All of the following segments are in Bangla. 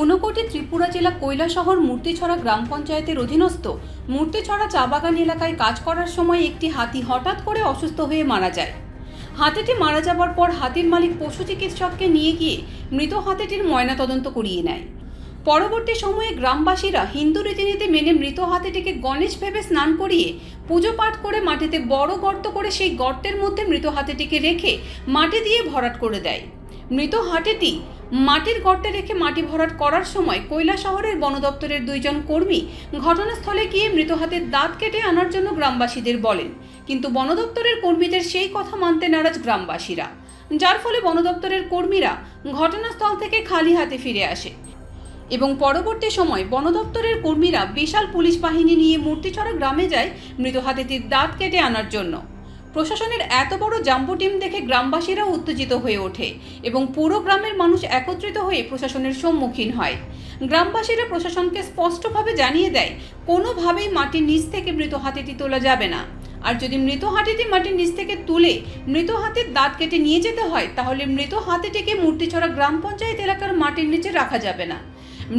ঊনকোটি ত্রিপুরা জেলা কৈলাসহর মূর্তিছড়া গ্রাম পঞ্চায়েতের অধীনস্থ মূর্তিছড়া চা বাগান এলাকায় কাজ করার সময় একটি হাতি হঠাৎ করে অসুস্থ হয়ে মারা যায়। হাতিটি মারা যাবার পর হাতির মালিক পশু চিকিৎসককে নিয়ে গিয়ে মৃত হাতিটির ময়নাতদন্ত করিয়ে নেয়। পরবর্তী সময়ে গ্রামবাসীরা হিন্দু রীতিনীতি মেনে মৃত হাতিটিকে গণেশ ভেবে স্নান করিয়ে পুজো পাঠ করে মাটিতে বড় গর্ত করে সেই গর্তের মধ্যে মৃত হাতিটিকে রেখে মাটি দিয়ে ভরাট করে দেয়। মৃত হাতিটি মাটির গর্তে রেখে মাটি ভরাট করার সময় কৈলা শহরের বন দপ্তরের দুইজন কর্মী ঘটনাস্থলে গিয়ে মৃত হাতের দাঁত কেটে আনার জন্য গ্রামবাসীদের বলেন। কিন্তু বন দপ্তরের কর্মীদের সেই কথা মানতে নারাজ গ্রামবাসীরা। যার ফলে বন দপ্তরের কর্মীরা ঘটনাস্থল থেকে খালি হাতে ফিরে আসে। এবং পরবর্তী সময় বন দপ্তরের কর্মীরা বিশাল পুলিশ বাহিনী নিয়ে মূর্তিছড়া গ্রামে যায় মৃত হাতিটির দাঁত কেটে আনার জন্য। প্রশাসনের এত বড় জাম্বু টিম দেখে গ্রামবাসীরা উত্তেজিত হয়ে ওঠে এবং পুরো গ্রামের মানুষ একত্রিত হয়ে প্রশাসনের সম্মুখীন হয়। গ্রামবাসীরা প্রশাসনকে স্পষ্টভাবে জানিয়ে দেয়, কোনোভাবেই মাটির নিচ থেকে মৃত হাতিটি তোলা যাবে না। আর যদি মৃত হাতিটি মাটির নিচ থেকে তুলে মৃত হাতির দাঁত কেটে নিয়ে যেতে হয়, তাহলে মৃত হাতিটিকে মূর্তিছড়া গ্রাম পঞ্চায়েত এলাকার মাটির নিচে রাখা যাবে না।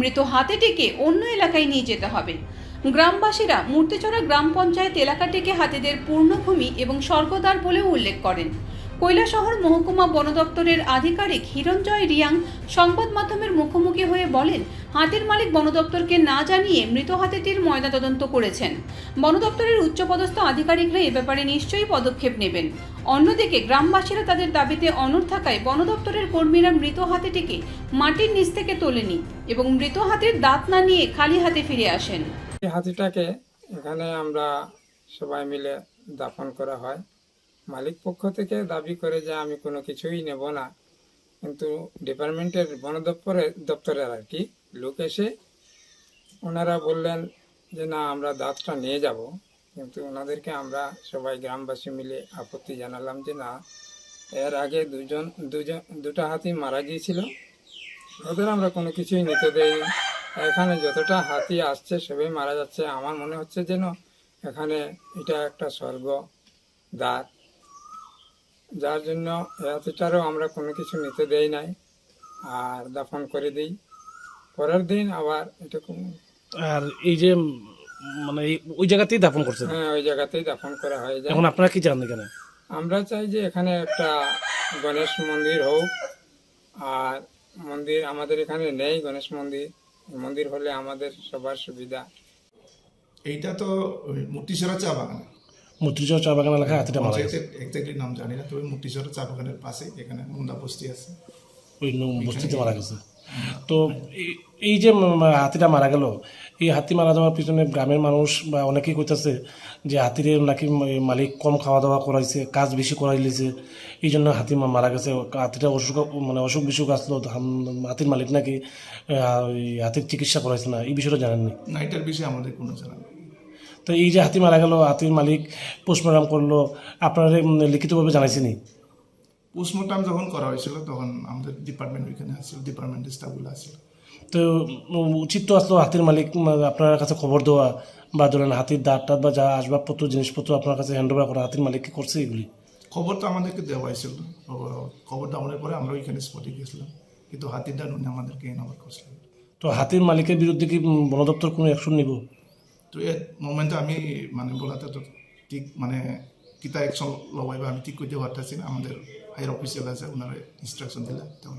মৃত হাতিটিকে অন্য এলাকায় নিয়ে যেতে হবে। গ্রামবাসীরা মূর্তিচড়া গ্রাম পঞ্চায়েত এলাকাটিকে হাতিদের পূর্ণভূমি এবং স্বর্গদ্বার বলেও উল্লেখ করেন। কৈলাসহর মহকুমা বন দপ্তরের আধিকারিক হিরঞ্জয় রিয়াং সংবাদ মাধ্যমের মুখোমুখি হয়ে বলেন, হাতির মালিক বন দপ্তরকে না জানিয়ে মৃত হাতিটির ময়নাতদন্ত করেছেন। বন দপ্তরের উচ্চপদস্থ আধিকারিকরা এ ব্যাপারে নিশ্চয়ই পদক্ষেপ নেবেন। অন্যদিকে, গ্রামবাসীরা তাদের দাবিতে অনড় থাকায় বন দপ্তরের কর্মীরা মৃত হাতিটিকে মাটির নিচ থেকে তোলেনি এবং মৃত হাতির দাঁত না নিয়ে খালি হাতে ফিরে আসেন। এই হাতিটাকে এখানে আমরা সবাই মিলে দাফন করা হয়। মালিক পক্ষ থেকে দাবি করে যে আমি কোনো কিছুই নেব না। কিন্তু ডিপার্টমেন্টের বন দপ্তরের দপ্তরের আর কি লোক এসে ওনারা বললেন যে, না, আমরা দাঁতটা নিয়ে যাব। কিন্তু ওনাদেরকে আমরা সবাই গ্রামবাসী মিলে আপত্তি জানালাম যে, না, এর আগে দুজন দুজন, দুটা হাতি মারা গিয়েছিল। ওদের আমরা কোনো কিছুই নিতে দেই এখানে যতটা হাতি আসছে সবই মারা যাচ্ছে। আমার মনে হচ্ছে যেন এখানে এটা একটা স্বর্গ দ্বার। যার জন্য হাতিটারও আমরা কোনো কিছু নিতে দেই নাই। আর দাফন করে দিই। পরের দিন আবার এটা কোন- আর এই যে মানে ওই জায়গাতেই দাফন করছে হ্যাঁ ওই জায়গাতেই দাফন করা হয়ে যায়। এখন আপনারা কি চান এখানে? আমরা চাই যে এখানে একটা গণেশ মন্দির হোক। আর মন্দির আমাদের এখানে নেই গণেশ মন্দির। মন্দির হলে আমাদের সবার সুবিধা। এইটা তো ওই মুক্তিসরা চা বাগান। মূর্তিচর চা বাগান এলাকায় হাতিটা মারা গেছে। এক্স্যাক্টলি নাম জানি না তবে মুক্তিসরা চা বাগানের পাশে এখানে মুন্দা বস্তি আছে। ওই বস্তিতে মারা গেছে। তো এই- এই যে হাতিটা মারা গেল এই হাতি মারা যাওয়ার পিছনে গ্রামের মানুষ বা অনেকেই কইতেছে যে হাতির নাকি মালিক কম খাওয়া দাওয়া করাইছে কাজ বেশি করাইলেছে এই জন্য হাতি মারা গেছে। হাতিটা অসুখ মানে অসুখ বিসুখ আসলো হাতির মালিক নাকি হাতির চিকিৎসা করাইছে না। এই বিষয়টা জানেননি? না এটার বিষয়ে আমাদের কোনো জানা তো এই যে হাতি মারা গেল হাতির মালিক পোস্টমর্টম করল আপনারা লিখিতভাবে জানাইছেনি পোস্টমর্টম যখন করা হয়েছিল তখন আমাদের ডিপার্টমেন্ট ওইখানে আসছিল ডিপার্টমেন্টের স্টাফগুলো আসছিল। তো উচিত তো আসলো হাতির মালিক আপনার কাছে খবর দেওয়া বা ধরেন হাতির দাঁত টাত বা যা আসবাবপত্র জিনিসপত্র আপনার কাছে হ্যান্ড ওভার করা হাতির মালিক কি করছে এগুলি? খবর তো আমাদেরকে দেওয়া হয়েছিল। খবর- দেওয়ার পরে আমরা ওইখানে স্পটে গেছিলাম কিন্তু হাতির ডান উনি আমাদেরকে এনাবার করছিলেন। তো হাতির মালিকের বিরুদ্ধে কি বন দপ্তর কোনো অ্যাকশন নিব? তো এর মোমেন্টে আমি মানে বলাতে তো ঠিক মানে কিতা অ্যাকশন লবাইবা আমি ঠিক করতে পারতেছি না। আমাদের হায়ার অফিসিয়াল আছে ওনারা ইনস্ট্রাকশন দিলে তেমন